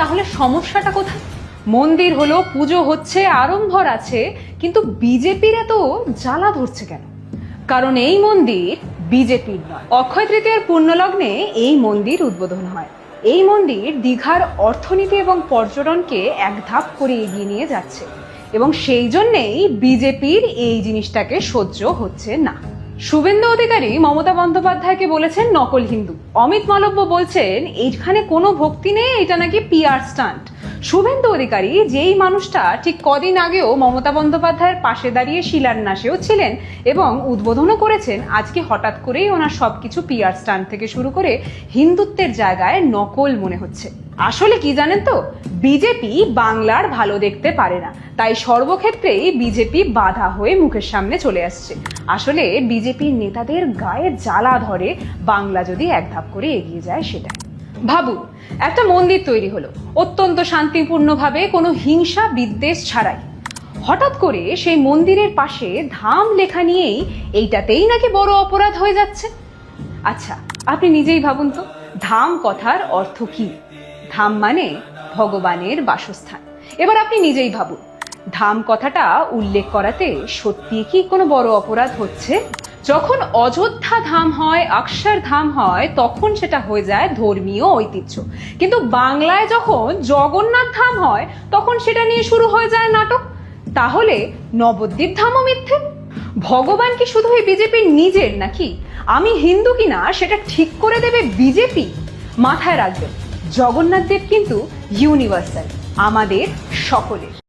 তাহলে সমস্যাটা কোথায়? মন্দির হলো, পুজো হচ্ছে, আড়ম্বর আছে, কিন্তু বিজেপির এত জ্বালা ধরছে কেন? কারণ এই মন্দির বিজেপির নয়। অক্ষয় তৃতীয়ার পুণ্যলগ্নে এই মন্দির উদ্বোধন হয়। এই মন্দির দীঘার অর্থনীতি এবং পর্যটনকে এক ধাপ করে এগিয়ে নিয়ে যাচ্ছে। এবং সেই জন্যেই বিজেপির এই জিনিসটাকে সহ্য হচ্ছে না। শুভেন্দু অধিকারী মমতা বন্দ্যোপাধ্যায়কে বলেছেন নকল হিন্দু। অমিত মালব্য বলছেন, এইখানে কোনো ভক্তি নেই, এটা নাকি পিআর স্টান্ট শুভেন্দু অধিকারী, যেই মানুষটা ঠিক কদিন আগেও মমতা বন্দ্যোপাধ্যায়ের পাশে দাঁড়িয়ে শিলান্যাসেও ছিলেন এবং উদ্বোধনও করেছেন, আজকে হঠাৎ করেই ওনার সবকিছু পিআর স্টান্ট থেকে শুরু করে হিন্দুত্বের জায়গায় নকল মনে হচ্ছে। আসলে কি জানেন তো? বিজেপি বাংলার ভালো দেখতে পারে না, তাই সর্বক্ষেত্রেই বিজেপি বাধা হয়ে মুখের সামনে চলে আসছে। আসলে বিজেপির নেতাদের গায়ে জ্বালা ধরে বাংলা যদি এক ধাপ করে এগিয়ে যায় সেটা ভাবুন একটা মন্দির তৈরি হলো। অত্যন্ত শান্তিপূর্ণভাবে কোনো হিংসা বিদ্বেষ ছাড়াই। হঠাৎ করে সেই মন্দিরের পাশে ধাম লেখা নিয়েই এইটাতেই নাকি বড় অপরাধ হয়ে যাচ্ছে। আচ্ছা আপনি নিজেই ভাবুন তো, ধাম কথার অর্থ কি? ধাম মানে ভগবানের বাসস্থান। এবার আপনি নিজেই ভাবুন, ধাম কথাটা উল্লেখ করাতে সত্যি কি কোনো বড় অপরাধ হচ্ছে? যখন অযোধ্যা ধাম হয় অক্ষর ধাম হয়, তখন সেটা হয়ে যায় ধর্মীয় ঐতিহ্য। কিন্তু বাংলায় যখন জগন্নাথ ধাম হয়, তখন সেটা নিয়ে শুরু হয়ে যায় নাটক। তাহলে নবদ্বীপ ধামও মিথ্যে? ভগবান কি শুধু এই বিজেপির নিজের নাকি? আমি হিন্দু কিনা, সেটা ঠিক করে দেবে বিজেপি? মাথায় রাখবেন, জগন্নাথ দেব কিন্তু ইউনিভার্সাল আমাদের সকলের।